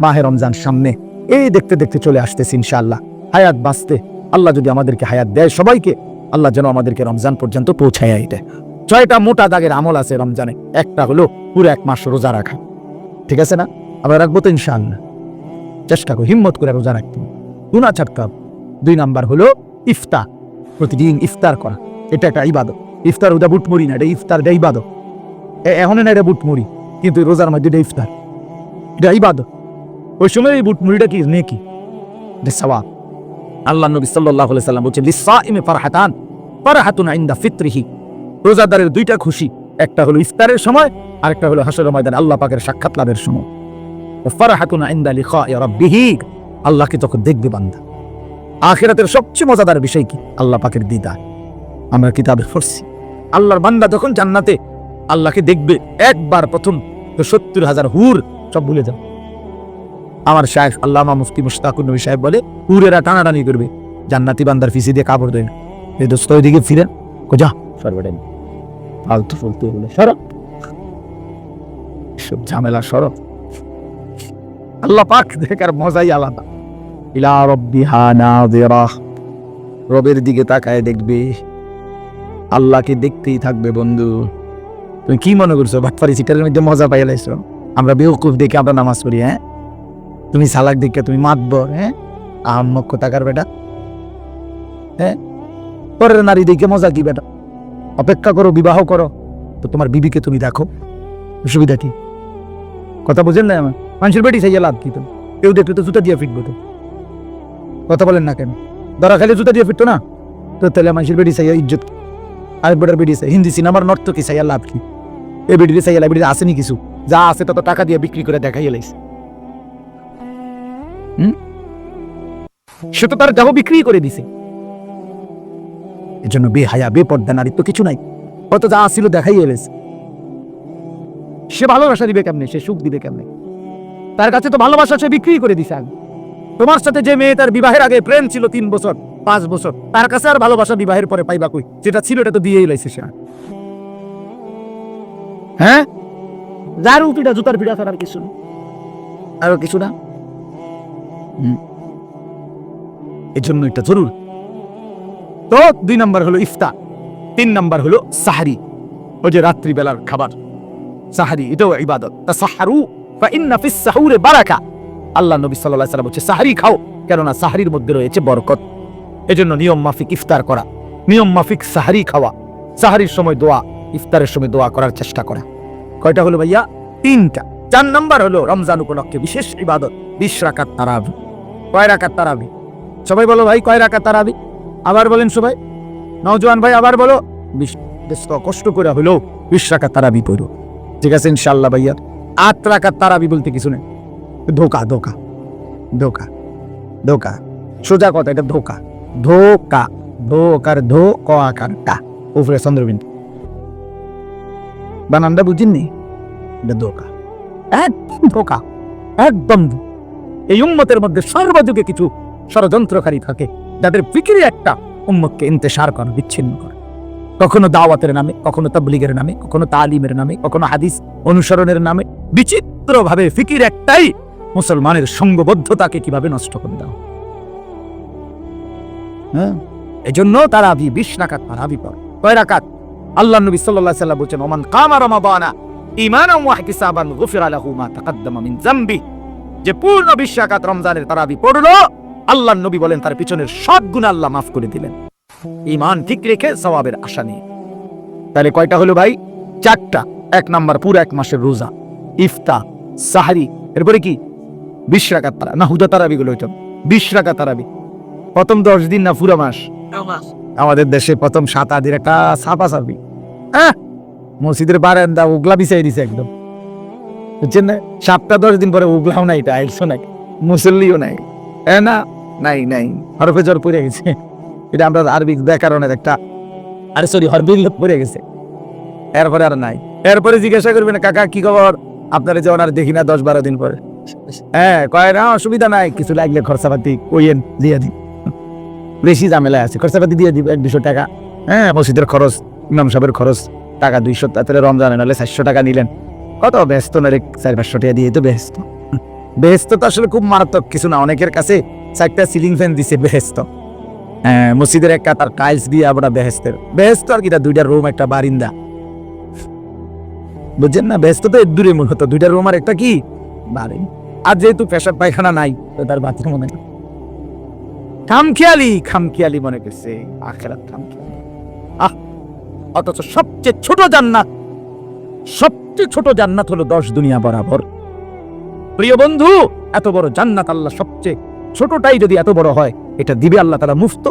মাহে রমজান সামনে। এই দেখতে দেখতে চলে আসতেছি ইনশাআল্লাহ। হায়াত বাঁচতে। আল্লাহ যদি আমাদেরকে হায়াত দেয় সবাইকে, আল্লাহ যেন আমাদেরকে রমজান পর্যন্ত পৌঁছায় এটা। ছয়টা মোটা দাগের আমল আছে রমজানে। একটা হলো পুরো এক মাস রোজা রাখা। ঠিক আছে না? আমরা রাখব তো ইনশাআল্লাহ। চেষ্টা করো, হিম্মত করে রোজা রাখতে। গুনা ছাড়তে দুই নাম্বার হলো ইফতা প্রতিদিন ইফতার করা। এটা একটা ইবাদত। ইফতার ওটা বুটমুড়ি না, এটা ইফতার, এটা ইবাদত। এখন না এটা বুটমুড়ি, কিন্তু রোজার মধ্যে এটা ইফতার। এটা ইবাদত। ওই সময় এই বুটমুড়িটা কি? সওয়াব। আল্লাহ নবী সাল্লাম বলছেন ফারহাতান রোজাদারের দুইটা খুশি, একটা হলো ইফতারের সময় আরেকটা হলো হাসরের ময়দানে আল্লাহ পাকের সাক্ষাৎ লাভের সময়। রাব্বিহি, আল্লাহকে তখন দেখবে বান্দা, আখিরাতের সবচেয়ে মজাদার বিষয় কি? আল্লাহ পাকের দিদা আমরা কিতাবে পড়ছি, আল্লাহর বান্দা যখন জান্নাতে আল্লাহকে দেখবে, একবার প্রথম তো সত্তর হাজার হুর সব ভুলে যাও আমার শায়েখ আল্লামা মুফতি মুশতাকুর নবী সাহেব বলে হুরেরা টানাটানি করবে। জান্নাতি বান্দার ফিসি দিয়ে কাপড় দেয় এই দোস্ত ওইদিকে ফিরেন কো যা। সরবেন ফালতু ফালতু বলে সর। সব ঝামেলা সর। আল্লাহ পাক দেখার মজাই আলাদা। ইলা রব্বিহা নাযিরা। রবের দিকে তাকায় দেখবে। আল্লাহকে দেখতেই থাকবে বন্ধু। তুমি কি মনে করছ? ভাটফারি সিটারের মধ্যে মজা পাই লাইছো। আমরা বেউকুফ দেখে আমরা নামাজ পড়ি হ্যাঁ? তুমি সালাক দেখে তুমি মাতবর হ্যাঁ? আহম্মক তাকার বেটা। হ্যাঁ? পরের নারী দেখে মজা কি বেটা? অপেক্ষা করো, বিবাহ করো। তো তোমার বিবিকে তুমি দেখো। অসুবিধা কি? কথা বুঝেন না আমার? মানুষের বেটি সেই লাভ কি তুমি? কেউ দেখলে তো জুতা দিয়ে ফিটবো তো। কথা বলেন না কেন? ধরা খালি জুতা দিয়ে ফিরতো না? তো তাহলে মানুষের বেটি চাইয়া ইজ্জত কি? আর বেটার বেটি চাই হিন্দি সিনেমার নর্ত কি চাইয়া লাভ কি? এই বেটিতে চাইয়া লাভ আসেনি কিছু? যা আছে তত টাকা দিয়ে বিক্রি করে দেখাই লাইছে। সে তো তার দেহ বিক্রি করে দিছে। এজন্য বেহায়া বেপর্দা নারী তো কিছু নাই। কত যা আসছিল দেখাই এলেছে সে ভালোবাসা দিবে কেমনে? সে সুখ দিবে কেমনে? তার কাছে তো ভালোবাসা সে বিক্রি করে দিছে আগে। তোমার সাথে যে মেয়ে তার বিবাহের আগে প্রেম ছিল তিন বছর পাঁচ বছর তার কাছে আর ভালোবাসা বিবাহের পরে পাইবা কই? যেটা ছিল এটা তো দিয়েই লাইছে সে। হ্যাঁ? যার পিঠা জুতার পিঠা ছাড়া আর কিছু না। আরও কিছু না? হুম। এর জন্য এটা জরুর। তো দুই নাম্বার হলো ইফতার, তিন নাম্বার হলো সাহারি, ওই যে রাত্রিবেলার খাবার। সাহারি, এটাও ইবাদত। তা সাহারু বা ইন্না ফিস সাহুরে বারাকা। আল্লাহ নবী আলাইহি সাল্লাম বলছে, সাহারি খাও, কেননা সাহারির মধ্যে রয়েছে বরকত। এজন্য নিয়ম মাফিক ইফতার করা, নিয়ম মাফিক সাহারি খাওয়া, সাহারির সময় দোয়া, ইফতারের সময় দোয়া করার চেষ্টা করা। কয়টা হলো ভাইয়া? তিনটা। চার নাম্বার হলো রমজান উপলক্ষে বিশেষ ইবাদত, বিশ রাকাত তারাবি। কয় রাকাত তারাবি? সবাই বলো ভাই, কয় রাকাত তারাবি? আবার বলেন সবাই। নওজোয়ান ভাই, আবার বলো। বিশ কষ্ট করে হলো বিশ রাকাত তারাবি পড়ো। ঠিক আছে ইনশাল্লাহ ভাইয়া। আট রাকাত তারাবি বলতে কিছু নেই। ধোকা ধোকা ধোকা ধোকা। সোজা কথা, এটা ধোকা। ধোকা, ধোকার ধো, ক আকার টা। উপরে চন্দ্রবিন্দু। বানানটা বুঝিননি? এটা ধোকা। একদম ধোকা। একদম ধো- এই উম্মতের মধ্যে সর্বযুগে কিছু ষড়যন্ত্রকারী থাকে, যাদের ফিকিরি একটা উম্মতকে ইন্তেসার করে, বিচ্ছিন্ন করে। কখনো দাওয়াতের নামে, কখনো তাবলিগের নামে, কখনো তালিমের নামে, কখনো হাদিস অনুসরণের নামে, বিচিত্রভাবে ফিকির একটাই মুসলমানের সঙ্গবদ্ধতাকে কীভাবে নষ্ট করে দাও হ্যাঁ। এজন্য তারা আবি বিশ রাকাত তারাবি পড়ে কয় রাকাত? আল্লাহ নবী সাল্লাল্লাহু আলাইহি সাল্লাম বলেন ওমান কামা রমাদানা ঈমানান ওয়া ইহতিসাবান গুফিরা লাহু মা তাকাদ্দামা মিন যামবি যে পূর্ণ বিশ রাকাত রমজানের তারাবি পড়ল আল্লাহ নবী বলেন তার পিছনের সব গুনাহ আল্লাহ মাফ করে দিলেন। ঈমান ঠিক রেখে সওয়াবের আশা নিয়ে। তাহলে কয়টা হলো ভাই? চারটা। এক নাম্বার পুরো এক মাসের রোজা ইফতা সাহারি এরপরে কি? বিশ রাকাত তারা না হুদা তারাবি গুলো ওইটা বিশ রাকাত তারাবি। প্রথম দশ দিন না পুরো মাস? আমাদের দেশে প্রথম সাত আদির একটা ছাপা ছাপি হ্যাঁ? মসজিদের বারান্দা উগলা বিছাই দিছে একদম। বুঝছেন না সাতটা দশ দিন পরে উগলাও নাই টাইলসও নাই মুসল্লিও নাই। এ না নাই নাই হরফে জ্বর পড়ে গেছে। এটা আমরা আরবিক ব্যাকরণের একটা আরে সরি হরবিল পড়ে গেছে। এরপরে আর নাই। এরপরে জিজ্ঞাসা করবেন কাকা কি খবর? আপনারা যেমন আর দেখি না দশ বারো দিন পরে? হ্যাঁ কয় না অসুবিধা নাই কিছু লাগলে খরচাপাতি কইয়েন দিয়ে দিন বেশি ঝামেলা আছে খরচাপাতি দিয়ে দিব এক দুশো টাকা। হ্যাঁ মসজিদের খরচ ইমাম সাহেবের খরচ টাকা দুইশো তাহলে রমজানে নাহলে চারশো টাকা নিলেন। কত ব্যস্ত না রে, চার পাঁচশো টাকা দিয়ে তো ব্যস্ত। বেহেস্ত তো আসলে খুব মারাত্মক, কিছু না, অনেকের কাছে চারটা সিলিং ফ্যান দিছে বেহেস্ত হ্যাঁ মসজিদের একটা তার টাইলস দিয়ে আমরা বেহেস্তের বেহেস্ত আর কি তা দুইটা রুম একটা বারিন্দা। বুঝছেন না? বেহেস্ত তো দূরে মূলত, দুইটা রুম আর একটা কি? বারিন আর যেহেতু পেশাব পায়খানা নাই, তো তার বাথরুম মনে খামখেয়ালি খামখেয়ালি মনে করছে, আখেরাত খামখেয়ালি। আহ, অথচ সবচেয়ে ছোট জান্নাত সবচেয়ে ছোট জান্নাত হলো দশ দুনিয়া বরাবর। প্রিয় বন্ধু, এত বড় জান্নাত আল্লাহ সবচেয়ে ছোটটাই যদি এত বড় হয়, এটা দিবে আল্লাহ তারা মুফত।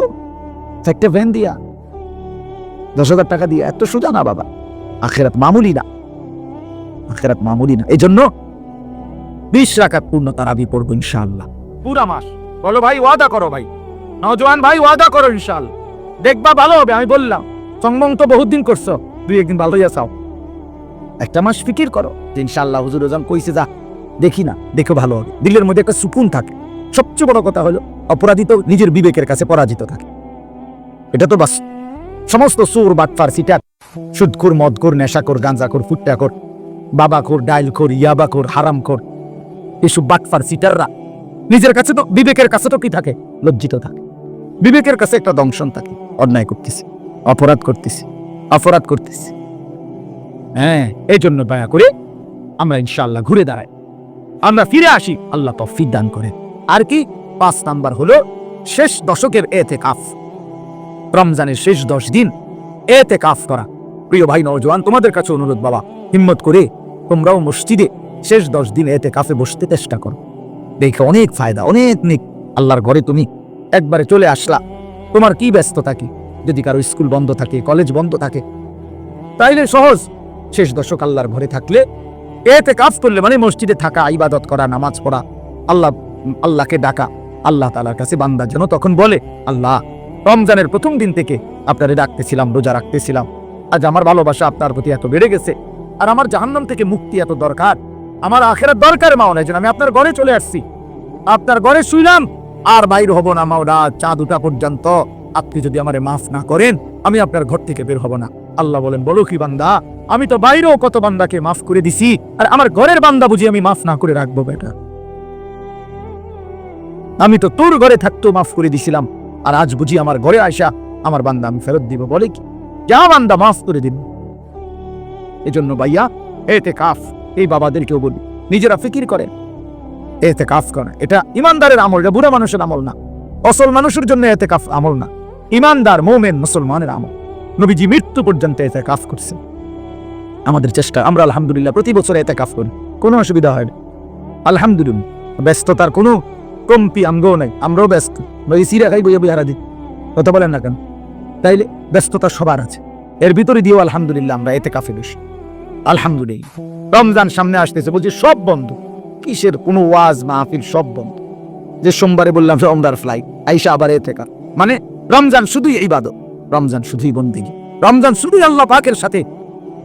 একটা ভ্যান দিয়া। দশ হাজার টাকা দিয়ে। এত সোজা না বাবা। আখেরাত মামুলি না। আখেরাত মামুলি না। এই জন্য বিশ রাখাত পূর্ণ তারাবি পড়ব ইনশাআল্লাহ। পুরা মাস। বলো ভাই, ওয়াদা করো ভাই। নজওয়ান ভাই, ওয়াদা করো ইনশাআল্লাহ। দেখবা ভালো হবে, আমি বললাম। সংবং তো বহুত দিন করছ। দুই একদিন ভালো হইয়া চাও। একটা মাস ফিকির করো। যে ইনশাআল্লাহ হুজুর ওজান কইছে, যা, দেখি না, দেখো ভালো হবে। দিলের মধ্যে একটা সুকুন থাকে। সবচেয়ে বড় কথা হলো অপরাধী তো নিজের বিবেকের কাছে পরাজিত থাকে। এটা তো বাস। সমস্ত সুর বাটফার, সিটার, সুদখোর, মদখোর, নেশাখোর, গাঁজাখোর, ফুট্টাখোর, বাবাখোর, ডাইলখোর, ইয়াবাখোর, হারামখোর, এসব বাটফার, সিটাররা নিজের কাছে তো, বিবেকের কাছে তো কি থাকে? লজ্জিত থাকে। বিবেকের কাছে একটা দংশন থাকে। অন্যায় করতেছি, অপরাধ করতেছি অপরাধ করতেছি। হ্যাঁ এই জন্য দয়া করে আমরা ইনশাল্লাহ ঘুরে দাঁড়াই। আমরা ফিরে আসি, আল্লাহ তফিক দান করে আর কি, পাঁচ নাম্বার হলো শেষ দশকের এতে কাফ রমজানের শেষ দশ দিন এতে কাফ করা। প্রিয় ভাই নওজোয়ান, তোমাদের কাছে অনুরোধ বাবা, হিম্মত করে তোমরাও মসজিদে শেষ দশ দিন এতে কাফে বসতে চেষ্টা করো। দেখে অনেক ফায়দা, অনেক নিক। আল্লাহর ঘরে তুমি একবারে চলে আসলা। তোমার কি ব্যস্ততা কি? যদি কারও স্কুল বন্ধ থাকে, কলেজ বন্ধ থাকে, তাইলে সহজ। শেষ দশক আল্লাহর ঘরে থাকলে এতে কাজ করলে মানে মসজিদে থাকা, ইবাদত করা, নামাজ পড়া, আল্লাহ, আল্লাহকে ডাকা, আল্লাহ তালার কাছে বান্দা যেন তখন বলে, আল্লাহ, রমজানের প্রথম দিন থেকে আপনারে ডাকতেছিলাম রোজা রাখতেছিলাম। আজ আমার ভালোবাসা আপনার প্রতি এত বেড়ে গেছে আর আমার জাহান্নাম থেকে মুক্তি এত দরকার। আমার আখেরাত দরকার মাওনা যেন আমি আপনার ঘরে চলে আসছি। আপনার ঘরে শুইলাম, আর বাইর হব না মাওনা চাঁদ উঠা পর্যন্ত। আপনি যদি আমারে মাফ না করেন, আমি আপনার ঘর থেকে বের হব না। আল্লাহ বলেন, বলো কি বান্দা, আমি তো বাইরেও কত বান্দাকে মাফ করে দিছি, আর আমার ঘরের বান্দা বুঝি আমি মাফ না করে রাখব, বেটা। আমি তো তোর ঘরে থাকতো মাফ করে দিছিলাম, আর আজ বুঝি আমার ঘরে আয়সা আমার বান্দা আমি ফেরত দিব, বলে কি? যা বান্দা মাফ করে দিন এজন্য ভাইয়া, এতে কাফ, এই বাবাদেরকেও বলি, নিজেরা ফিকির করেন। এতে কাফ করে এটা ইমানদারের আমল, এটা বুড়া মানুষের আমল না। অসল মানুষের জন্য এতে কাফ আমল না। ইমানদার, মোমেন, মুসলমানের আমল। নবীজি মৃত্যু পর্যন্ত এতে কাফ করছে আমাদের চেষ্টা, আমরা আলহামদুলিল্লাহ প্রতি বছর এতে কাফ করি। কোনো অসুবিধা হয় না। আলহামদুলিল্লাহ, ব্যস্ততার কোনো কমতি আমগো নাই। আমরাও ব্যস্ত। ওই সিরা খাই বইয়া বিহারা দিই। কথা বলেন না কেন? তাইলে ব্যস্ততা সবার আছে। এর ভিতরে দিয়েও আলহামদুলিল্লাহ আমরা এতে কাফে বেশি আলহামদুলিল্লাহ। রমজান সামনে আসতেছে, বলছি সব বন্ধ। কিসের কোনো ওয়াজ, মাহফিল, সব বন্ধ। যে সোমবারে বললাম যে ফ্লাইট, আইসা আবার এতে মানে রমজান শুধুই এই ইবাদত। রমজান শুধুই বন্দিগি। রমজান শুধুই আল্লাহ পাকের সাথে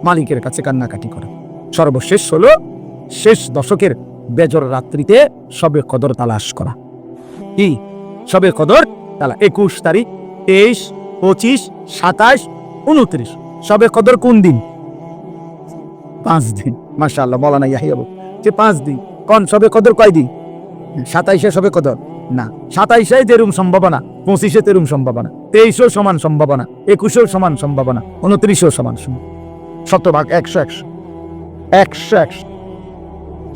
মালিকের কাছে কান্নাকাটি করা। সর্বশেষ হলো শেষ দশকের বেজর রাত্রিতে সবে কদর তালাশ করা। কি? সবে কদর? তালা একুশ তারিখ, তেইশ, পঁচিশ, সাতাশ, উনত্রিশ। সবে কদর কোন দিন? পাঁচ দিন। আল্লাহ মৌলানা ইয়াহিয়াবু যে পাঁচ দিন। কন সবে কদর কয় দিন? সাতাইশে সবে কদর। না, সাতাইশে যেরুম সম্ভাবনা, পঁচিশে তেরুম সম্ভাবনা। তেইশেও সমান সম্ভাবনা, একুশেও সমান সম্ভাবনা, উনত্রিশেও সমান শতভাগ একশো একশো একশো একশো।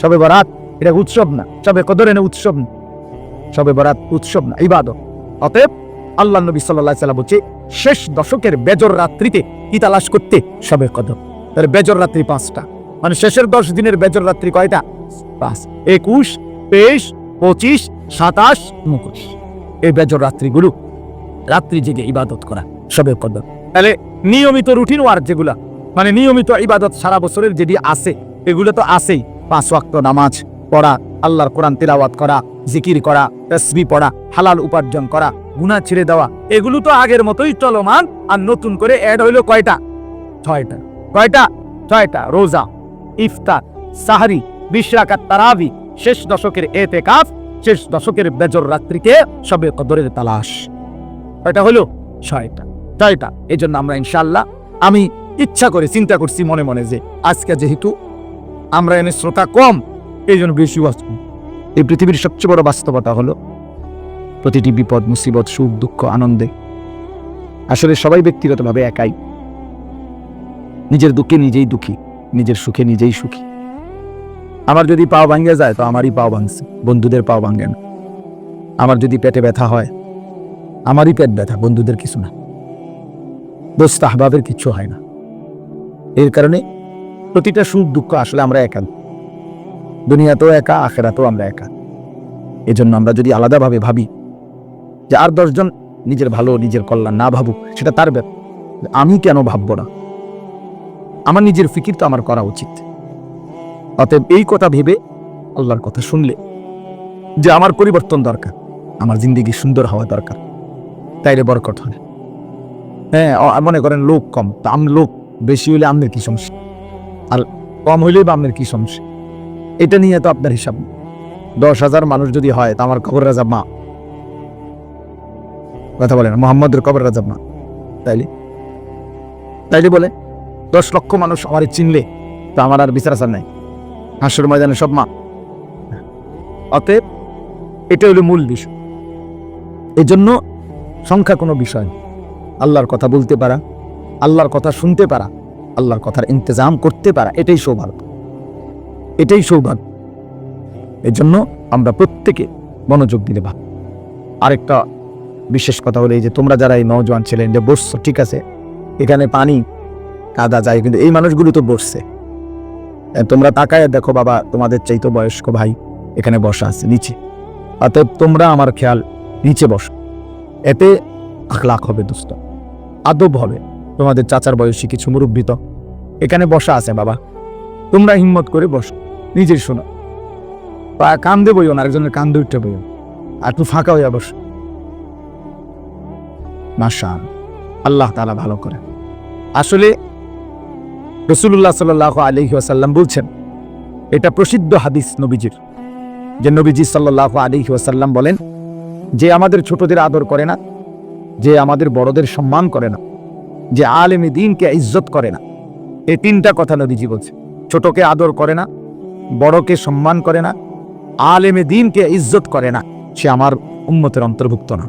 সবে বরাত এটা উৎসব না, সবে কদর এনে উৎসব না। সবে বরাত উৎসব না, ইবাদত। অতএব আল্লাহ নবী সাল্লাহ সাল্লাম বলছে, শেষ দশকের বেজর রাত্রিতে কি তালাশ করতে? সবে কদর। তাহলে বেজর রাত্রি পাঁচটা। মানে শেষের দশ দিনের বেজর রাত্রি কয়টা? পাঁচ। একুশ, তেইশ, পঁচিশ, সাতাশ উনকুশ এই বেজর রাত্রিগুলো রাত্রি জেগে ইবাদত করা, সবে কদর। তাহলে নিয়মিত রুটিন ওয়ার্ক যেগুলা মানে নিয়মিত ইবাদত সারা বছরের যেটি আছে, এগুলো তো আছেই। পাঁচ ওয়াক্ত নামাজ পড়া, আল্লাহর কোরআন তিলাওয়াত করা, জিকির করা, তসবি পড়া, হালাল উপার্জন করা, গুনাহ ছেড়ে দেওয়া, এগুলো তো আগের মতোই চলমান, আর নতুন করে অ্যাড হইল কয়টা? ছয়টা। কয়টা? ছয়টা। রোজা, ইফতার, সাহারি, বিশরাকাত তারাবি, শেষ দশকের এতে কাফ শেষ দশকের বেজর রাত্রিকে সবে কদরের তালাশ। এটা হলো ছয়টা ছয়টা এই জন্য আমরা ইনশাল্লাহ আমি ইচ্ছা করে চিন্তা করছি মনে মনে যে আজকে যেহেতু আমরা এনে শ্রোতা কম এই জন্য বেশি ওয়াজ এই পৃথিবীর সবচেয়ে বড় বাস্তবতা হলো প্রতিটি বিপদ, মুসিবত, সুখ, দুঃখ, আনন্দে। আসলে সবাই ব্যক্তিগতভাবে একাই। নিজের দুঃখে নিজেই দুঃখী, নিজের সুখে নিজেই সুখী। আমার যদি পাও ভাঙ্গে যায়, তো আমারই পাও ভাঙছে, বন্ধুদের পাও ভাঙ্গে না। আমার যদি পেটে ব্যথা হয় আমারই পেট ব্যথা, বন্ধুদের কিছু না। দোস্ত আহবাবের কিচ্ছু হয় না। এর কারণে প্রতিটা সুখ দুঃখ আসলে আমরা একা। দুনিয়াতেও একা, আখেরাতেও আমরা একা। এজন্য আমরা যদি আলাদাভাবে ভাবি যে আর দশজন নিজের ভালো, নিজের কল্যাণ না ভাবুক, সেটা তার ব্যাপার। আমি কেন ভাববো না? আমার নিজের ফিকির তো আমার করা উচিত। অতএব এই কথা ভেবে আল্লাহর কথা শুনলে যে আমার পরিবর্তন দরকার, আমার জিন্দিগি সুন্দর হওয়া দরকার। তাইলে বরকট হয়। হ্যাঁ মনে করেন লোক কম আম লোক বেশি হইলে আপনার কি সমস্যা? আর কম হইলে বা আপনার কি সমস্যা? এটা নিয়ে তো আপনার হিসাব দশ হাজার মানুষ যদি হয়, তা আমার কবর রাজা মা। কথা বলেন মোহাম্মদের কবর রাজা মা। তাইলে? তাইলে বলে, দশ লক্ষ মানুষ আমার চিনলে, তা আমার আর বিচার আসার নাই। হাসর ময়দানে সব মা। অতএব এটা হলো মূল বিষয়। এজন্য সংখ্যা কোনো বিষয়। আল্লাহর কথা বলতে পারা, আল্লাহর কথা শুনতে পারা, আল্লাহর কথার ইন্তজাম করতে পারা, এটাই সৌভাগ্য। এটাই সৌভাগ্য। এজন্য আমরা প্রত্যেকে মনোযোগ দিলে ভালো। আরেকটা বিশেষ কথা হলো এই যে তোমরা যারা এই নওজোয়ান ছিলেন যে বসছো, ঠিক আছে? এখানে পানি কাদা যায়, কিন্তু এই মানুষগুলো তো বসছে। তোমরা তাকায় দেখো, বাবা, তোমাদের চাইতো বয়স্ক ভাই এখানে বসা আছে, নিচে। অতএব তোমরা আমার খেয়াল নিচে বসো। এতে আখলাখ হবে দুষ্ট, আদব হবে। তোমাদের চাচার বয়সী কিছু মুরব্বী তো, এখানে বসা আছে বাবা। তোমরা হিম্মত করে বসো নিজের শোনো। পা কান্দে বইও না, আরেকজনের কান্দে উঠতে বইও। আর একটু ফাঁকা হইয়া বস। মাসা আল্লাহ তালা ভালো করে। আসলে রসুল্লাহ সাল আলহি আসাল্লাম বলছেন, এটা প্রসিদ্ধ হাদিস নবীজির, যে নবীজি সাল্লাহ আলহি আসাল্লাম বলেন যে আমাদের ছোটদের আদর করে না, যে আমাদের বড়দের সম্মান করে না, যে আলেমে দিনকে ইজ্জত করে না। এই তিনটা কথা নবীজি বলছে। ছোটকে আদর করে না, বড়কে সম্মান করে না, আলেমে দিনকে ইজ্জত করে না। সে আমার উম্মতের অন্তর্ভুক্ত না।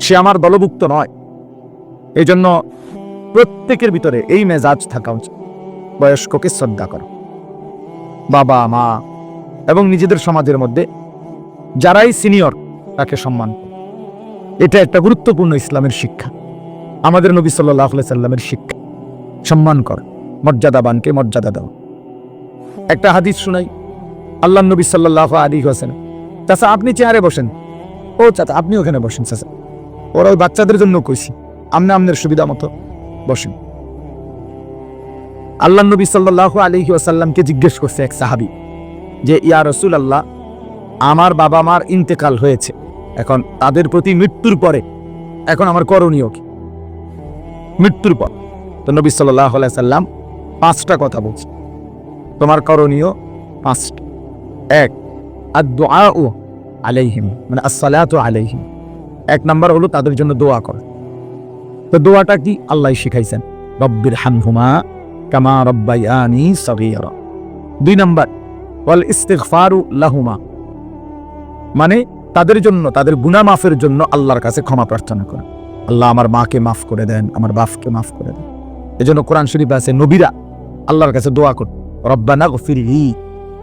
সে আমার দলভুক্ত নয়। এই জন্য প্রত্যেকের ভিতরে এই মেজাজ থাকা উচিত। বয়স্ককে শ্রদ্ধা করো। বাবা, মা এবং নিজেদের সমাজের মধ্যে যারাই সিনিয়র তাকে সম্মান এটা একটা গুরুত্বপূর্ণ ইসলামের শিক্ষা। আমাদের নবী সাল্লাহ সাল্লামের শিক্ষা। সম্মান কর মর্যাদাবানকে মর্যাদা দাও। একটা হাদিস শুনাই। আল্লাহ নবী সাল্লাহ আলী হোসেন চাচা, আপনি চেয়ারে বসেন। ও চাচা, আপনি ওখানে বসেন চাচা। ওরা ওই বাচ্চাদের জন্য কইছি, আমনে আমনের সুবিধা মতো বসেন। আল্লাহ নবী সাল্লাহ আলহি আসাল্লামকে জিজ্ঞেস করছে এক সাহাবি যে, ইয়া রসুল আল্লাহ আমার বাবা মার ইন্তেকাল হয়েছে। এখন তাদের প্রতি মৃত্যুর পরে, এখন আমার করণীয় কি? মৃত্যুর পর। তো নবী সাল্লাহ সাল্লাম পাঁচটা কথা বলছে তোমার করণীয় পাঁচটা। এক ও আলাইহিম মানে আসসালাত আলাইহিম। এক নাম্বার হলো তাদের জন্য দোয়া কর। তো দোয়াটা কি? আল্লাহ শিখাইছেন, রব্বির হানহুমা কামা রব্বাইয়ানি সগীরা। দুই নাম্বার ওয়াল ইস্তিগফারু লাহুমা। মানে তাদের জন্য, তাদের গুনাহ মাফের জন্য আল্লাহর কাছে ক্ষমা প্রার্থনা করেন আল্লাহ আমার মাকে মাফ করে দেন, আমার বাপকে মাফ করে দেন। এজন্য কোরআন শরীফ আছে, নবীরা আল্লাহর কাছে দোয়া করুন, রব্বানা গফিরলি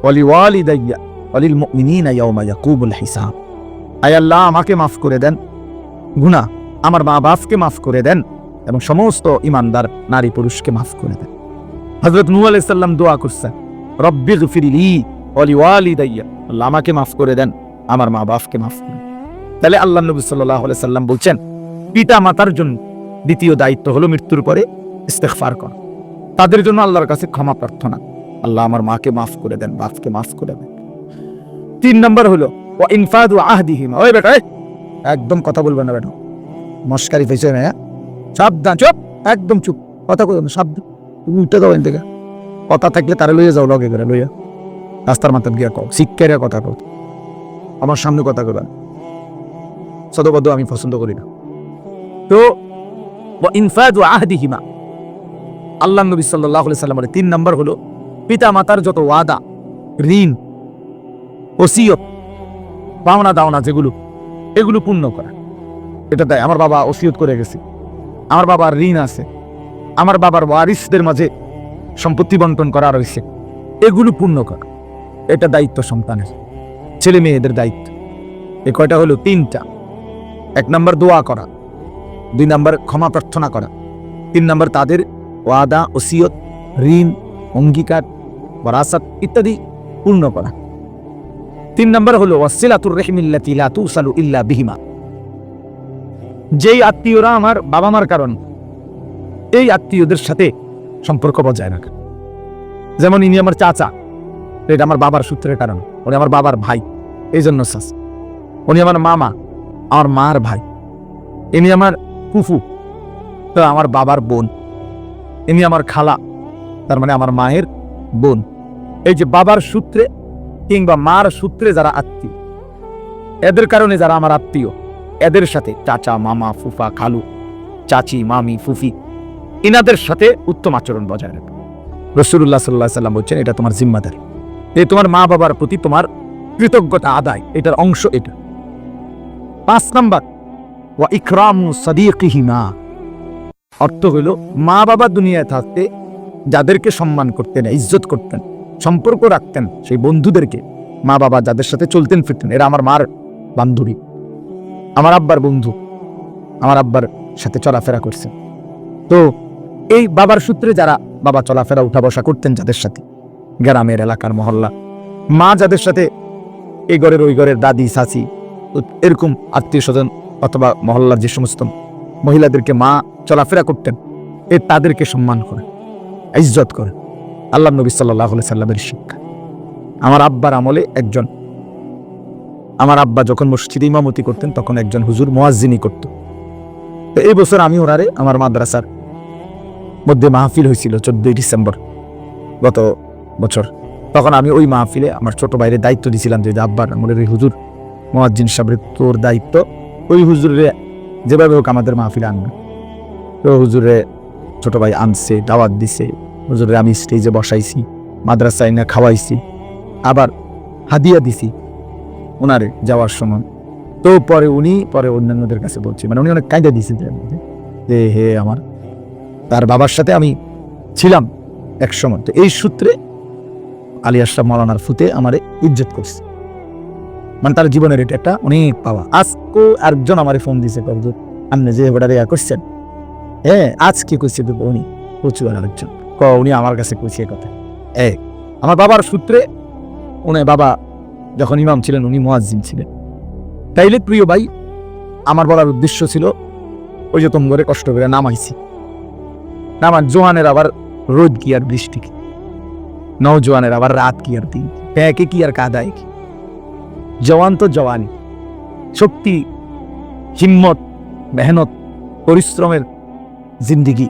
ওয়ালি ওয়ালিদাইয়া ওয়ালিল মুমিনিনা ইয়াউমা ইয়াকুবুল হিসাব। আয় আল্লাহ, আমাকে মাফ করে দেন, গুনাহ, আমার মা বাপকে মাফ করে দেন এবং সমস্ত ইমানদার নারী পুরুষকে মাফ করে দেন। হযরত নূহ আলাইহিস সালাম দোয়া করছেন, রব্বি গফিরলি ওয়ালি ওয়ালিদাইয়া আল্লাহ আমাকে মাফ করে দেন আমার মা বাপকে মাফ করে তাহলে আল্লাহ নবী আলাইহি সাল্লাম বলছেন, পিতা মাতার জন্য দ্বিতীয় দায়িত্ব হলো মৃত্যুর পরে ইস্তেগফার করা। তাদের জন্য আল্লাহর কাছে ক্ষমা প্রার্থনা। আল্লাহ আমার মাকে মাফ করে দেন, বাপকে মাফ করে দেন। তিন নম্বর হলো ও ইনফাদু আহদিহিম। ওই বেটা একদম কথা বলবেন না বেটা। মস্কারি ফেসে না? সাবধান, চুপ, একদম চুপ। কথা কই না, সাবধান। তুমি উঠে দাও থেকে কথা থাকলে তারা লইয়া যাও, লগে করে লইয়া। রাস্তার মাথায় গিয়া কও শিক্ষারে কথা কও। আমার সামনে কথা কইবা। সদবদ্ধ আমি পছন্দ করি না। তো ইনফাদু আহদিহিমা। আল্লাহ নবী সাল্লাহ সাল্লামের তিন নম্বর হলো পিতা মাতার যত ওয়াদা, ঋণ, ওসিয়ত, পাওনা দাওনা যেগুলো, এগুলো পূর্ণ করা। এটা দেয় আমার বাবা ওসিয়ত করে গেছে। আমার বাবার ঋণ আছে। আমার বাবার ওয়ারিসদের মাঝে সম্পত্তি বন্টন করা রয়েছে। এগুলো পূর্ণ করা। এটা দায়িত্ব সন্তানের। ছেলে মেয়েদের দায়িত্ব। এ কয়টা হলো? তিনটা। এক নম্বর দোয়া করা। দুই নম্বর ক্ষমা প্রার্থনা করা। তিন নম্বর তাদের ওয়াদা, ওসিয়ত, ঋণ, অঙ্গীকার বরাসাত ইত্যাদি পূর্ণ করা। তিন নম্বর হলো ওয়াসিলাতুর রহিমিল্লাতি লা তুসালু ইল্লা বিহিমা। যেই আত্মীয়রা আমার বাবা মার কারণ, এই আত্মীয়দের সাথে সম্পর্ক বজায় রাখা। যেমন ইনি আমার চাচা এটা আমার বাবার সূত্রের কারণ। উনি আমার বাবার ভাই। এই জন্য সাস উনি আমার মামা, আমার মার ভাই। ইনি আমার ফুফু, তো আমার বাবার বোন। ইনি আমার খালা, তার মানে আমার মায়ের বোন। এই যে বাবার সূত্রে কিংবা মার সূত্রে যারা আত্মীয়, এদের কারণে যারা আমার আত্মীয়, এদের সাথে চাচা, মামা, ফুফা, খালু, চাচি, মামি, ফুফি, ইনাদের সাথে উত্তম আচরণ বজায় রাখবে। রসুল্লাহ সাল্লাহ সাল্লাম বলছেন, এটা তোমার জিম্মাদারি। এই তোমার মা বাবার প্রতি তোমার কৃতজ্ঞতা আদায়, এটার অংশ এটা। পাঁচ নাম্বার, ওয়া ইকরামু সাদিকিহিমা। অর্থ হইল, মা বাবা দুনিয়ায় থাকতে যাদেরকে সম্মান করতেন, ইজ্জত করতেন, সম্পর্ক রাখতেন, সেই বন্ধুদেরকে, মা বাবা যাদের সাথে চলতেন, ফিরতেন, এরা আমার মার বান্ধবী, আমার আব্বার বন্ধু, আমার আব্বার সাথে চলাফেরা করছেন। তো এই বাবার সূত্রে যারা বাবা চলাফেরা, উঠা বসা করতেন যাদের সাথে গ্রামের এলাকার মহল্লা। মা যাদের সাথে এ ঘরের ওই ঘরের দাদি, চাচি, এরকম আত্মীয় স্বজন অথবা মহল্লার যে সমস্ত মহিলাদেরকে মা চলাফেরা করতেন, এ তাদেরকে সম্মান করে, ইজ্জত করে। আল্লাহ নবী সাল্লাহ সাল্লামের শিক্ষা। আমার আব্বার আমলে একজন, আমার আব্বা যখন মসজিদে ইমামতি করতেন, তখন একজন হুজুর মোয়াজ্জিনি করত। তো এই বছর আমি ওনারে আমার মাদ্রাসার মধ্যে মাহফিল হয়েছিল, চোদ্দই ডিসেম্বর, গত বছর। তখন আমি ওই মাহফিলে আমার ছোট বাইরে দায়িত্ব দিয়েছিলাম যে আব্বার আমাদের এই হুজুর, মোয়াজ্জিন সাহেবের তোর দায়িত্ব। ওই হুজুরে যেভাবে হোক আমাদের মাহফিলে আনবে। তো হুজুরে ছোট ভাই আনছে, দাওয়াত দিছে। হুজুরে আমি স্টেজে বসাইছি, মাদ্রাসায় না খাওয়াইছি। আবার হাদিয়া দিছি ওনারে যাওয়ার সময়। তো পরে উনি, পরে অন্যান্যদের কাছে বলছে মানে উনি অনেক কায়দা দিয়েছেন যে, হে আমার, তার বাবার সাথে আমি ছিলাম এক সময়। তো এই সূত্রে আলী আশরাফ মৌলানার ফুতে আমারে ইজ্জত করছে। মানে তার জীবনের এটা একটা অনেক পাওয়া। আজকে আরেকজন আমারে ফোন দিছে কবজুর আপনি যে এবারে ইয়া করছেন হ্যাঁ আজকে কইছে তো উনি প্রচুর আরেকজন। ক উনি আমার কাছে কইছে কথা। এ, আমার বাবার সূত্রে উনি বাবা যখন ইমাম ছিলেন, উনি মোয়াজ্জিন ছিলেন। তাইলে প্রিয় ভাই, আমার বলার উদ্দেশ্য ছিল, ওই যে তোম করে কষ্ট করে নামাইছি। নামান জোহানের আবার রোদ কি আর বৃষ্টি কি নওজোয়ানের আবার রাত কি আর দিন প্যাকে কি আর কাদায় কি জওয়ান তো জওয়ানি শক্তি হিম্মত মেহনত পরিশ্রমের জিন্দিগি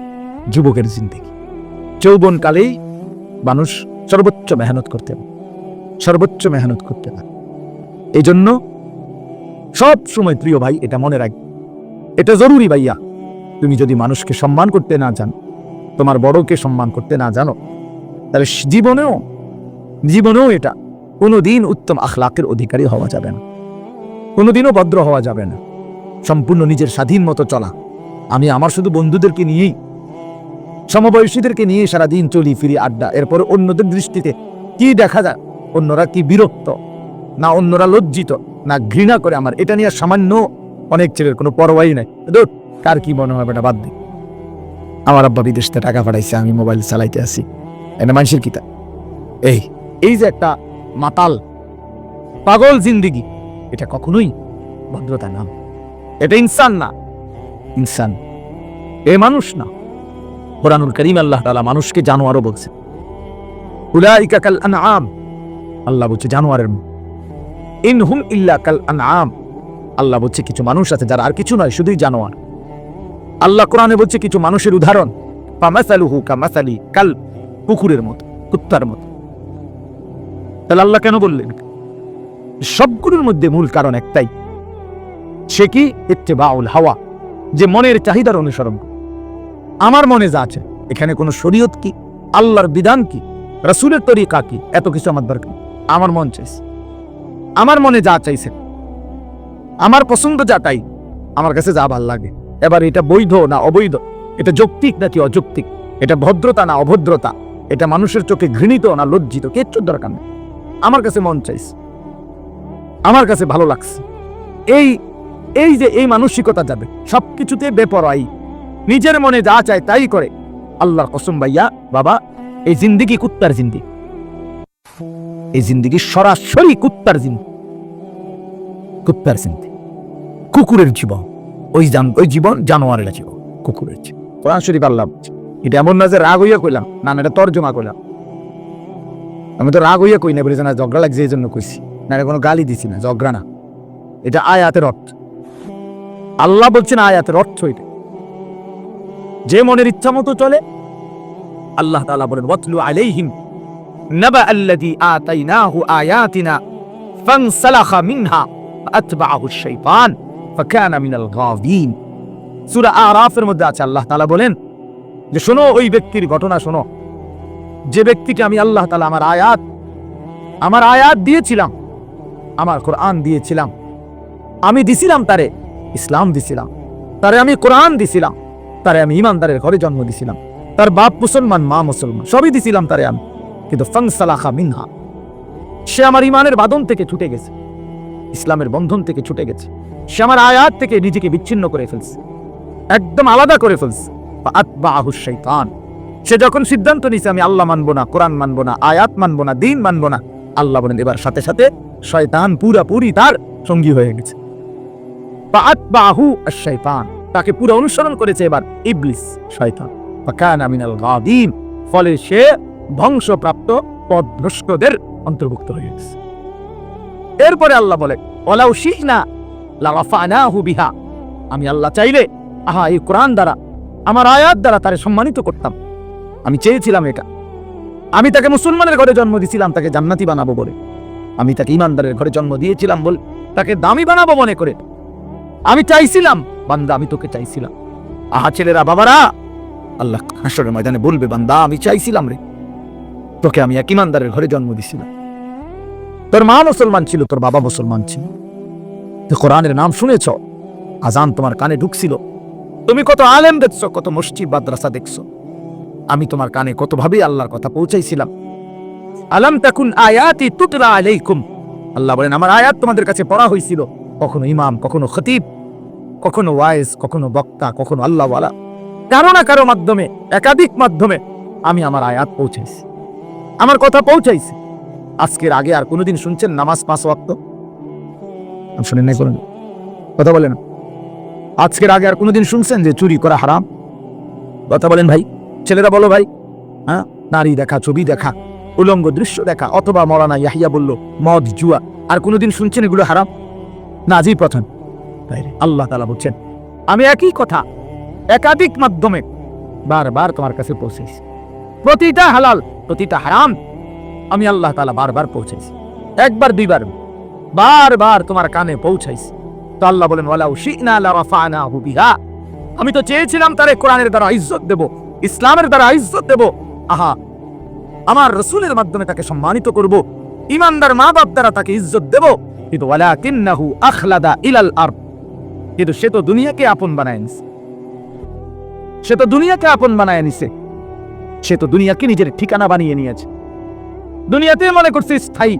যুবকের জিন্দিগি যৌবনকালেই মানুষ সর্বোচ্চ মেহনত করতে পারে সর্বোচ্চ মেহনত করতে পারে এই জন্য সব সময় প্রিয় ভাই এটা মনে রাখবে এটা জরুরি ভাইয়া তুমি যদি মানুষকে সম্মান করতে না জানো তোমার বড়কে সম্মান করতে না জানো তাহলে জীবনেও জীবনেও এটা। কোনোদিন উত্তম আখলাকের অধিকারী হওয়া যাবে না। কোনোদিনও ভদ্র হওয়া যাবে না। সম্পূর্ণ নিজের স্বাধীন মতো চলা। আমি আমার শুধু বন্ধুদেরকে নিয়েই সমবয়সীদেরকে নিয়ে সারাদিন চলি ফিরি আড্ডা। এরপর অন্যদের দৃষ্টিতে কি দেখা যায়? অন্যরা কি বিরক্ত? না অন্যরা লজ্জিত? না ঘৃণা করে আমার? এটা নিয়ে সামান্য অনেক ছেলের কোনো পরোয়াই নাই। ধুর, কার কি মনে হয় বেটা বাদ দিই আমার আব্বা বিদেশ থেকে টাকা পাঠাইছে আমি মোবাইল চালাইতে আসি। এটা মানুষের কিতা এই এই যে একটা মাতাল, পাগল জিন্দিগি, এটা কখনোই ভদ্রতা না। এটা ইনসান না। ইনসান, এ মানুষ না। কোরআনুল করিম আল্লাহ তালা মানুষকে জানোয়ারও বলছে উলাইকা কাল আনআম, আল্লাহ বলছে জানোয়ারের মতো। ইন হুম ইল্লা কাল আনআম, আল্লাহ বলছে কিছু মানুষ আছে যারা আর কিছু নয়, শুধুই জানোয়ার। আল্লাহ কোরআনে বলছে কিছু মানুষের উদাহরণ। ফামাসালুহু কামাসালি কাল কুকুরের মতো, কুত্তার মতো। তাহলে আল্লাহ কেন বললেন? সবগুলোর মধ্যে মূল কারণ একটাই। সে কি? ইত্তেবাউল হাওয়া, যে মনের চাহিদার অনুসরণ। আমার মনে যা আছে, এখানে কোনো শরীয়ত কি? আল্লাহর বিধান কি? রাসূলের তরিকা কি? এত কিছু আমার দরকার আমার মন চাইছে। আমার মনে যা চাইছে, আমার পছন্দ যা তাই, আমার কাছে যা ভালো লাগে। এবার এটা বৈধ না অবৈধ? এটা যৌক্তিক নাকি অযৌক্তিক? এটা ভদ্রতা না অভদ্রতা? এটা মানুষের চোখে ঘৃণিত না লজ্জিত, কিচ্ছুর দরকার নেই। আমার কাছে মন চাইছে। আমার কাছে ভালো লাগছে। এই এই যে এই মানসিকতা যাবে, সবকিছুতে বেপরোয়াই। নিজের মনে যা চায় তাই করে। আল্লাহর কসম ভাইয়া, বাবা, এই জিন্দিগি কুত্তার জিন্দি। এই জিন্দিগি সরাসরি কুত্তার জিন্দি। কুত্তার জিন্দি। কুকুরের জীবন। ওই ওই জীবন জানোয়ারের জীবন। কুকুরের জীবন। কোরআন শরীফ আল্লাহ। এটা এমন না যে রাগ হইয়া কইলাম। না না, এটা তর্জমা কইলাম। আমি তো রাগ হইয়া কই না, বলে না, ঝগড়া লাগছে এই জন্য কইছি। না, এটা কোনো গালি দিছি না, ঝগড়া না। এটা আয়াতের অর্থ। আল্লাহ বলছেন আয়াতের অর্থ এটা। যে মনের ইচ্ছা মতো চলে, আল্লাহ তাআলা বলেন, ওয়াতলু আলাইহিম নাবা আল্লাযী আতাইনাহু আয়াতিনা ফানসালাখা মিনহা ফাআতবাআহু আশ-শাইতান ফাকানা মিনাল গাবিন সূরা আরাফের মধ্যে আছে, আল্লাহ তাআলা বলেন যে শোনো, ওই ব্যক্তির ঘটনা শোনো। যে ব্যক্তিকে আমি আল্লাহ তাআলা আমার আয়াত আমার আয়াত দিয়েছিলাম, আমার কোরআন দিয়েছিলাম, আমি দিছিলাম তারে ইসলাম দিছিলাম, তারে আমি কোরআন দিছিলাম, তারে আমি ইমানদারের ঘরে জন্ম দিছিলাম, তার বাপ মুসলমান, মা মুসলমান, সবই দিছিলাম তারে আমি। কিন্তু ফাংসালাখা মিনহা, সে আমার ইমানের বাদন থেকে ছুটে গেছে, ইসলামের বন্ধন থেকে ছুটে গেছে, সে আমার আয়াত থেকে নিজেকে বিচ্ছিন্ন করে ফেলছে, একদম আলাদা করে ফেলছে। শাইতান সে যখন সিদ্ধান্ত নিছে আমি আল্লাহ মানবো না, কোরআন মানবো না, আয়াত মানবো না, দিন মানবো না, আল্লাহ বলেন, এবার সাথে সাথে শয়তান পুরাপুরি তার সঙ্গী হয়ে গেছে। বাহু শাইতান তাকে পুরো অনুসরণ করেছে এবার ইবলিস শয়তান। ফলে সে ধ্বংসপ্রাপ্ত পথভ্রষ্টদের অন্তর্ভুক্ত হয়ে গেছে। এরপরে আল্লাহ বলে ওলাউ শিখনা লাগাফানাহু বিহা। আমি আল্লাহ চাইলে, আহা, এই কোরআন দ্বারা আমার আয়াত দ্বারা তারে সম্মানিত করতাম। আমি চেয়েছিলাম এটা। আমি তাকে মুসলমানের ঘরে জন্ম দিয়েছিলাম তাকে জান্নাতি বানাবো বলে। আমি তাকে ইমানদারের ঘরে জন্ম দিয়েছিলাম বলে তাকে দামি বানাবো মনে করে। আমি চাইছিলাম, বান্দা, আমি তোকে চাইছিলাম। আহা ছেলেরা, বাবারা! আল্লাহ হাসরের ময়দানে বলবে, বান্দা, আমি চাইছিলাম রে। তোকে আমি এক ইমানদারের ঘরে জন্ম দিছিলাম। তোর মা মুসলমান ছিল, তোর বাবা মুসলমান ছিল। তো কোরআনের নাম শুনেছ? আজান তোমার কানে ঢুকছিল। তুমি কত আলেম দেখছ, কত মসজিদ, মাদ্রাসা দেখছ। আমি তোমার কানে কতভাবে আল্লাহর কথা পৌঁছাইছিলাম। আলাম তাকুন আয়াতি তুতলা আলাইকুম। আল্লাহ বলেন, আমার আয়াত তোমাদের কাছে পড়া হয়েছিল কখনো ইমাম, কখনো খতিব, কখনো ওয়াইজ, কখনো বক্তা, কখনো আল্লাহওয়ালা। কারও না কারও মাধ্যমে, একাধিক মাধ্যমে আমি আমার আয়াত পৌঁছাইছি। আমার কথা পৌঁছাইছি। আজকের আগে আর কোনোদিন শুনছেন নামাজ পাঁচ ওয়াক্ত? শুনেন নাই কোনো কথা বলেন। আজকের আগে আর কোনোদিন শুনছেন যে চুরি করা হারাম? কথা বলেন ভাই। ছেলেরা বলো ভাই। হ্যাঁ? নারী দেখা, ছবি দেখা, উলঙ্গ দৃশ্য দেখা, অথবা মরানা ইয়াহিয়া বলল, মদ, জুয়া। আর কোনোদিন শুনছেন এগুলো হারাম? না আজই প্রথম আল্লাহ তালা বলছেন, আমি একই কথা, একাধিক মাধ্যমে বারবার তোমার কাছে পৌঁছেছি। প্রতিটা হালাল, প্রতিটা হারাম, আমি আল্লাহ তালা বারবার পৌঁছাইছি একবার, দুইবার, বারবার তোমার কানে পৌঁছাইছি। আল্লাহ বলেন, ওয়ালাউ শি'না লারাফা'নাহু বিহা। আমি তো চেয়েছিলাম তারে কোরআনের দ্বারা ইজ্জত দেব, ইসলামের দ্বারা ইজ্জত দেব। আহা, আমার রসুলের মাধ্যমে তাকে সম্মানিত করব, ইমানদার মা বাপ দ্বারা তাকে ইজ্জত দেব। কিন্তু ওয়ালাকিন্নাহু আখলাদা ইলাল আরদ, কিন্তু সে তো দুনিয়াকে আপন বানায় নিছে। সে তো দুনিয়াকে আপন বানায় নিছে। সে তো দুনিয়াকে নিজের ঠিকানা বানিয়ে নিয়েছে। দুনিয়াতে মনে করছে, স্থায়ী,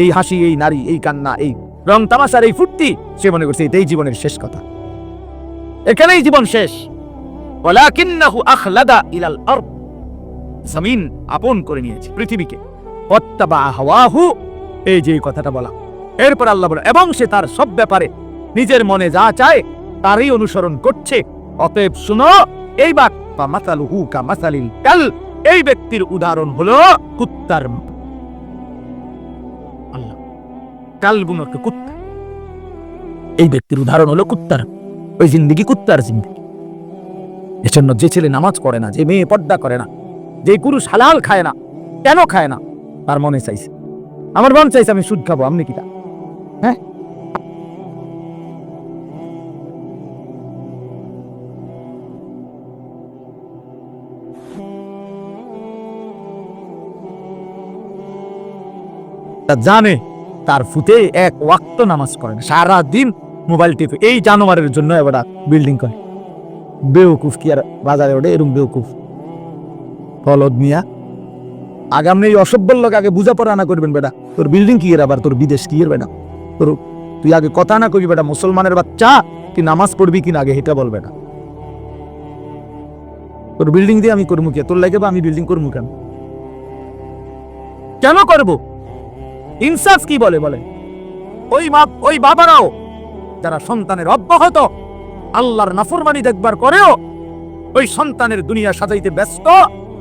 এই হাসি, এই নারী, এই কান্না, এই রং তামাশার এই ফুর্তি সে মনে করছে এটাই জীবনের শেষ কথা। এখানেই জীবন শেষ। ওয়ালাকিন্নাহু আখলাদা ইলাল আরদ। জমিন আপন করে নিয়েছে পৃথিবীকে। ওয়াত্তাবা হাওয়াহু, এই যে কথাটা বলা। এরপর আল্লাহ বলে এবং সে তার সব ব্যাপারে নিজের মনে যা চায় তারই অনুসরণ করছে। অতএব শুনো, এই বাক বা মাসালুহু কা মাসালিল কাল। এই ব্যক্তির উদাহরণ হলো কুত্তার কুত্তা। এই ব্যক্তির উদাহরণ হলো কুত্তার। ওই জিন্দিগি কুত্তার জিন্দিগি। এজন্য যে ছেলে নামাজ পড়ে না, যে মেয়ে পর্দা করে না, যে পুরুষ হালাল খায় না, কেন খায় না? তার মনে চাইছে। আমার মন চাইছে আমি সুদ খাব, আপনি কিটা হ্যাঁ? জানে তার ফুতে এক ওয়াক্ত নামাজ করে না সারা দিন মোবাইল টিপে। এই জানোয়ারের জন্য এবার বিল্ডিং করে। বেউকুফ কি আর বাজারে ওঠে? এরকম বেউকুফ। ফলদ মিয়া, আগামী এই অসভ্যর লোক আগে বুঝা পড়া না করবেন বেটা। তোর বিল্ডিং কি এর আবার? তোর বিদেশ কি এর বেটা? তোর তুই আগে কথা না করবি বেটা, মুসলমানের বাচ্চা তুই নামাজ পড়বি কিনা আগে এটা বলবে না তোর বিল্ডিং দিয়ে আমি করব কে? তোর লাগে বা আমি বিল্ডিং করব কেন? কেন করব? ইনসাফ কি বলে বলে? ওই মা, ওই বাবারাও, যারা সন্তানের অব্যাহত, আল্লাহর নাফরমানি দেখবার করেও ওই সন্তানের দুনিয়া সাজাইতে ব্যস্ত,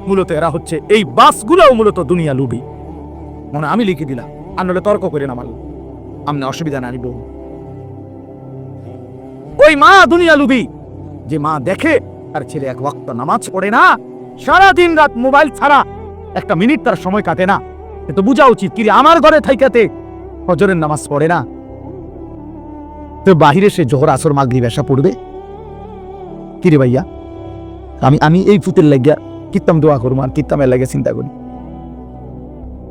মূলত এরা হচ্ছে এই বাসগুলোও মূলত দুনিয়া লুবি। মনে আমি লিখে দিলাম, আর নাহলে তর্ক করে না মাল আমনে অসুবিধা না নিব ওই মা দুনিয়া লুবি, যে মা দেখে তার ছেলে এক ওয়াক্ত নামাজ পড়ে না সারা দিন রাত মোবাইল ছাড়া একটা মিনিট তার সময় কাটে না। তো বোঝা উচিত কি আমার ঘরে থাইকাতে ফজরের নামাজ পড়ে না। তো বাহিরে সে জোহর আসর মাগরিব এসা পড়বে। কি রে ভাইয়া? আমি আমি এই ফুতের লাগিয়া কিত্তাম দোয়া করব আর কিত্তামের লাগে চিন্তা করি।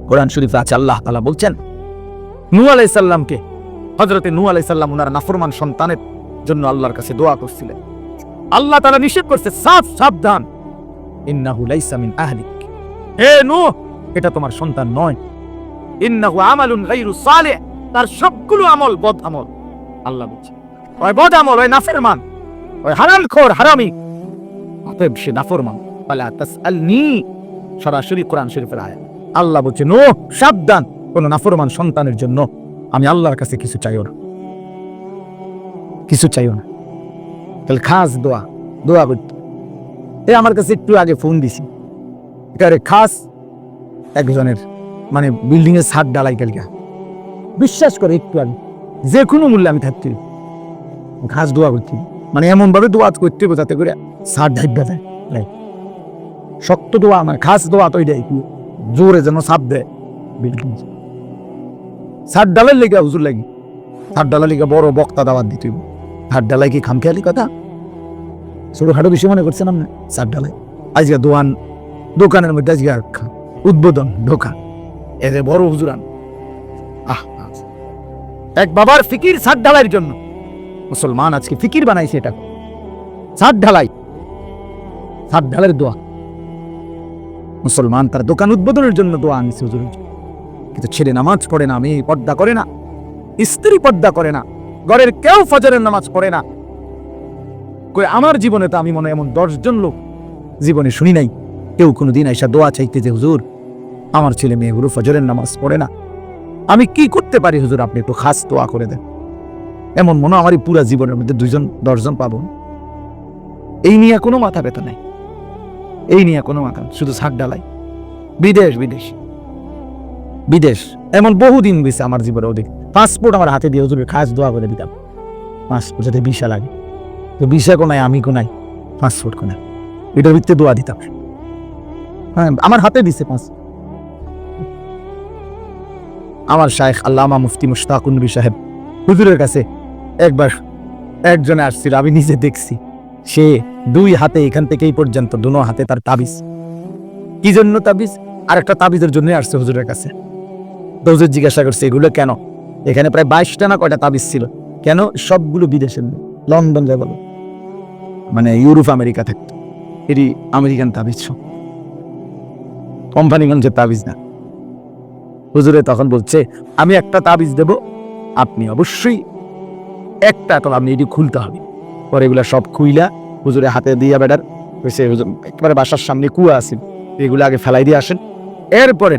কোরআন শরীফ আছে, আল্লাহ তালা বলছেন নূ আলাইসাল্লামকে হজরতে নূ আলাইসাল্লাম ওনার নাফরমান সন্তানের জন্য আল্লাহর কাছে দোয়া করছিলেন। আল্লাহ তালা নিষেধ করছে, সাফ সাবধান। ইন্নাহু আহলিক। হে নূ এটা তোমার সন্তান নয়। তার সবগুলো আমল বদ আমল। আল্লাহ বলছে, ওই বদ আমল, ওই ওই হারামখোর হারামি। অতএব সে সরাসরি কোরআন শরীফের আল্লাহ বলছে, নো, সাবধান, কোন নাফরমান সন্তানের জন্য। আমি আল্লাহর কাছে কিছু চাইও না। কিছু চাইও না। তাহলে খাস দোয়া দোয়া করতে। এ, আমার কাছে একটু আগে ফোন দিছি। এখানে খাস একজনের মানে বিল্ডিং এর ছাদ ডালাই কালকে। বিশ্বাস করে একটু আগে যে কোনো মূল্যে আমি থাকতে ঘাস দোয়া করছি মানে এমন ভাবে দোয়া করতে হবে যাতে করে ছাদ ঢাইবা দেয় শক্ত দোয়া আমার ঘাস দোয়া তো কি জোরে যেন সাপ দেয় বিল্ডিং ছাদ ডালের লেগে হুজুর লাগি। ছাদ ডালার লেগে বড় বক্তা দাওয়াত দিতে হইব। ছাদ ডালাই কি খামখেয়ালি কথা? ছোটখাটো বিষয় মনে করছেন আপনি? ছাদ ডালাই আজকে দোয়ান, দোকানের মধ্যে আজকে উদ্বোধন দোকান এদের বড় হুজুরান। আহ। এক বাবার ফিকির ছাদ ঢালাইয়ের জন্য। মুসলমান আজকে ফিকির বানাইছে এটা ছাদ ঢালাই। ছাদ ঢালাইয়ের দোয়া। মুসলমান তার দোকান উদ্বোধনের জন্য দোয়া আনছে হুজুরের। কিন্তু ছেলে নামাজ পড়ে না, মেয়ে পর্দা করে না, স্ত্রী পর্দা করে না, ঘরের কেউ ফজরের নামাজ পড়ে না। কই, আমার জীবনে তো আমি মনে এমন দশজন লোক, জীবনে শুনি নাই। কেউ কোনোদিন এসা দোয়া চাইতে যে, হুজুর আমার ছেলে মেয়েগুলো ফজরের নামাজ পড়ে না। আমি কি করতে পারি হুজুর? আপনি একটু খাস দোয়া করে দেন। এমন মনে আমারই পুরা জীবনের মধ্যে দুইজন, দশজন পাবো। এই নিয়ে কোনো মাথা ব্যথা নাই। এই নিয়ে কোনো মাথা শুধু শাক ডালাই বিদেশ বিদেশ। বিদেশ। এমন বহুদিন গেছে আমার জীবনে ওদিক। পাসপোর্ট আমার হাতে দিয়ে হুজুরের খাস দোয়া করে দিতাম। পাসপোর্ট যাতে ভিসা লাগে। তো ভিসা কোনায় আমি কোনায় পাসপোর্ট কোনায় এটার ভিত্তিতে দোয়া দিতাম। হ্যাঁ আমার হাতে দিছে পাঁচ আমার শায়েখ আল্লামা মুফতি মুশতাকুন নবী সাহেব হুজুরের কাছে একবার একজনে আসছিল, আমি নিজে দেখছি। সে দুই হাতে এখান থেকে এই পর্যন্ত, দুনো হাতে তার তাবিজ। কি জন্য তাবিজ? আর একটা তাবিজের জন্য আসছে হুজুরের কাছে। তো হুজুর জিজ্ঞাসা করছে, এগুলো কেন? এখানে প্রায় বাইশটা না কয়টা তাবিজ ছিল? কেন? সবগুলো বিদেশের। লন্ডন বলো মানে ইউরোপ, আমেরিকা থাকতো। এটি আমেরিকান তাবিজ কোম্পানিগঞ্জের তাবিজ না। হুজুরে তখন বলছে, আমি একটা তাবিজ দেব, আপনি অবশ্যই একটা তো আপনি এটি খুলতে হবে। পরে এগুলা সব খুইলা হুজুরে হাতে দিয়া বেটার হয়েছে একেবারে বাসার সামনে কুয়া আছে, এগুলো আগে ফেলাই দিয়ে আসেন। এরপরে